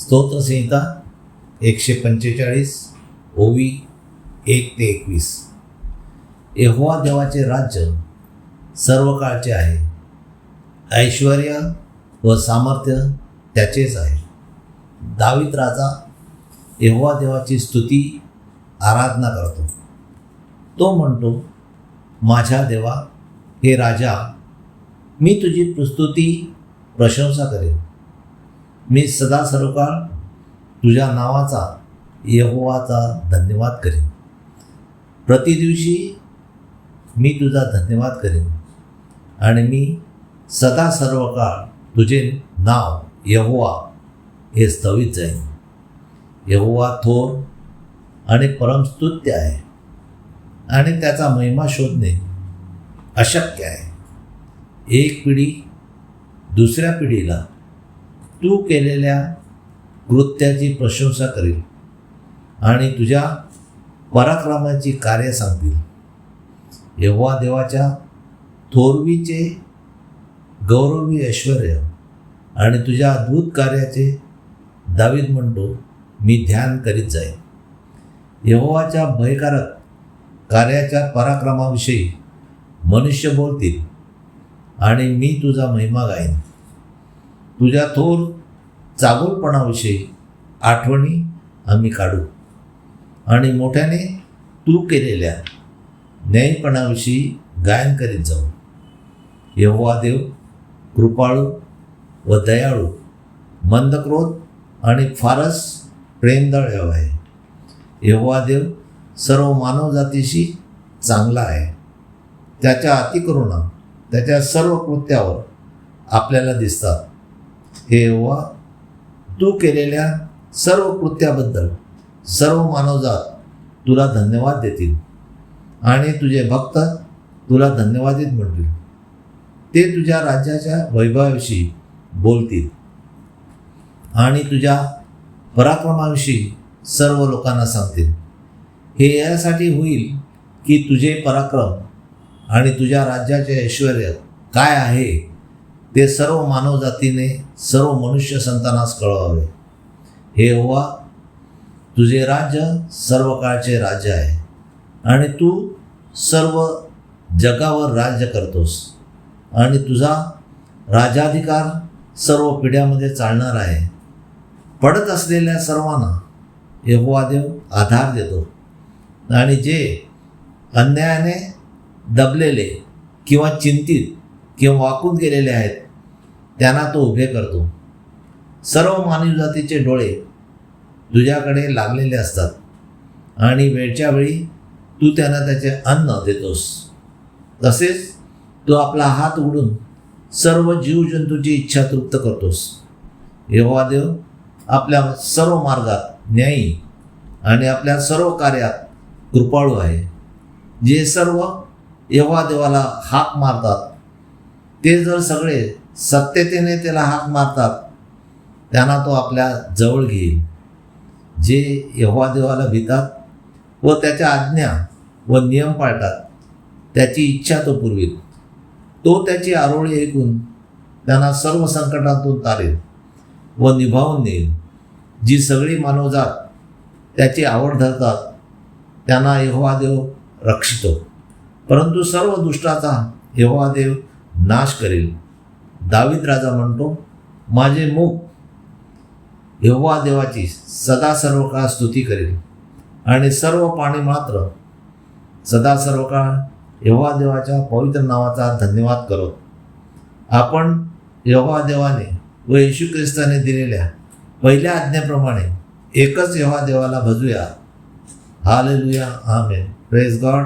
स्तोत्रसंहिता एकशे पंचेचाळीस ओवी एक ते एकवीस. यहोवा देवाचे राज्य सर्व काळचे आहे. ऐश्वर व सामर्थ्य त्याचेच आहे. दावीत राजा यहोवा देवाची स्तुती आराधना करतो. तो म्हणतो माझ्या देवा हे राजा मी तुझी प्रस्तुती प्रशंसा करेन. मी सदा सर्वकाळ तुझ्या नावाचा यहोवाचा धन्यवाद करेन. प्रतिदिवशी मी तुझा धन्यवाद करेन. आणि मी सदा सर्व काळ तुझे नाव यहोवा हे स्थवित जाईन. यहोवा थोर आणि परमस्तुत्य आहे आणि त्याचा महिमा शोधणे अशक्य आहे. एक पिढी दुसऱ्या पिढीला तू केलेल्या कृत्याची प्रशंसा करील. आणि तुझ्या पराक्रमाची कार्य सांगतील. यहोवा देवाच्या थोरवीचे गौरवी ऐश्वर आणि तुझ्या अद्भुत कार्याचे दावीद म्हणतो मी ध्यान करीत जाईन. यहोवाच्या भयकारक कार्याच्या पराक्रमाविषयी मनुष्य बोलतील आणि मी तुझा महिमा गाईन. तुझ्या थोर चागोलपणाविषयी आठवणी आम्ही काढू. आणि मोठ्याने तू केलेल्या न्यायपणाविषयी गायन करीत जाऊ. यहोवा देव कृपाळू व दयाळू मंदक्रोध आणि फारच प्रेमदळ आहे. यहोवा देव सर्व मानवजातीशी चांगला आहे. त्याच्या अतिकरुणा त्याच्या सर्व कृत्यावर आपल्याला दिसतात. हे यहोवा तू केलेल्या सर्व कृत्याबद्दल सर्व मानवजात तुला धन्यवाद देतील. आणि तुझे भक्त तुला धन्यवादित म्हणतील. ते तुझ्या राज्याच्या वैभवाविषयी बोलतील. आणि तुझ्या पराक्रमाविषयी सर्व लोकांना सांगतील. हे यासाठी होईल की तुझे पराक्रम आणि तुझ्या राज्याचे ऐश्वर काय आहे? ते सर्व मानवजातीने सर्व मनुष्य संतानास कळवावे. हे ओवा तुझे राज्य सर्व काळचे राज्य आहे आणि तू सर्व जगावर राज्य करतोस आणि तुझा राजाधिकार सर्व पिढ्यामध्ये चालणार आहे. पडत असलेल्या सर्वांना यहोवा देव आधार देतो आणि जे अन्यायाने दबलेले किंवा चिंतित किंवा वाकून गेलेले आहेत त्यांना तो उभे करतो. सर्व मानवजातीचे डोळे तुझ्याकडे लागलेले असतात आणि वेळच्या वेळी तू त्यांना त्याचे अन्न देतोस. तसेच तू आपला हात उघडून सर्व जीवजंतूची इच्छा तृप्त करतोस. देव आपल्या सर्व मार्गात न्यायी आणि आपल्या सर्व कार्यात कृपाळू आहे. जे सर्व देवाला हाक मारतात ते जर सगळे सत्यतेने त्याला हाक मारतात त्यांना तो आपल्या जवळ घेईल. जे यहोवा देवाला भितात व त्याच्या आज्ञा व नियम पाळतात त्याची इच्छा तो पुरवील. तो त्याची आरोळी ऐकून त्यांना सर्व संकटातून तारेल व निभावून नेईल. जी सगळी मानवजात त्याची आवड धरतात त्यांना यहोवा देव रक्षितो. परंतु सर्व दुष्टाचा यहोवा देव नाश करेल. दावीद राजा म्हणतो माझे मुख यव्वा देवाची सदा सर्व काळ स्तुती करेल. आणि सर्व पाणी मात्र सदा सर्व काळ यहोवा देवाच्या पवित्र नावाचा धन्यवाद करत. आपण यव्हा देवाने व येशू ख्रिस्ताने दिलेल्या पहिल्या आज्ञेप्रमाणे एकच यव्हा देवाला भजूया. हालेलुया. आमेन. Praise God